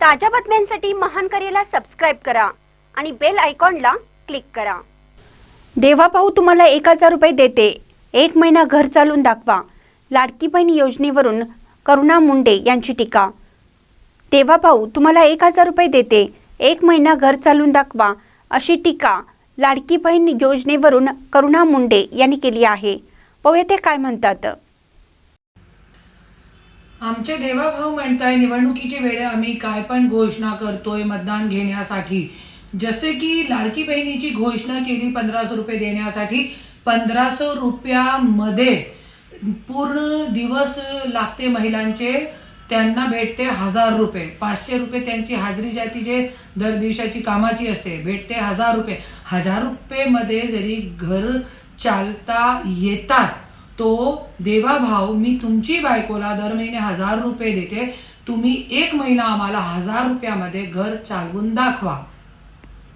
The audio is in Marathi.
ताज्या बातम्यांसाठी महान करेला सबस्क्राईब करा आणि बेल आयकॉनला क्लिक करा. देवा भाऊ तुम्हाला एक हजार रुपये देते. एक महिना घर चालून दाखवा. लाडकी बहीण योजनेवरून करुणा मुंडे यांची टीका. देवा भाऊ तुम्हाला एक हजार रुपये देते. एक महिना घर चालून दाखवा अशी टीका लाडकी बहीण योजनेवरून करुणा मुंडे यांनी केली आहे. पाहूया ते काय म्हणतात. आमचे देवाभाऊ म्हणताय निवडणुकीचे वेळे आम्ही काय पण घोषणा करतोय मतदान घेण्यासाठी. जसे की लाडकी बहिणीची घोषणा केली पंधराशे रुपये देण्यासाठी पंधराशे रुपयामध्ये पूर्ण दिवस लागते महिलांचे त्यांना भेटते हजार रुपये. पाचशे रुपये त्यांची हाजरी जाती जे दर दिवसाची कामाची असते भेटते हजार रुपये. हजार रुपयेमध्ये जरी घर चालता येतात तो देवाभाव मी तुमची बायकोला दर महिने हजार रुपये देते. तुम्ही एक महिना आम्हाला हजार रुपयामध्ये घर चालवून दाखवा.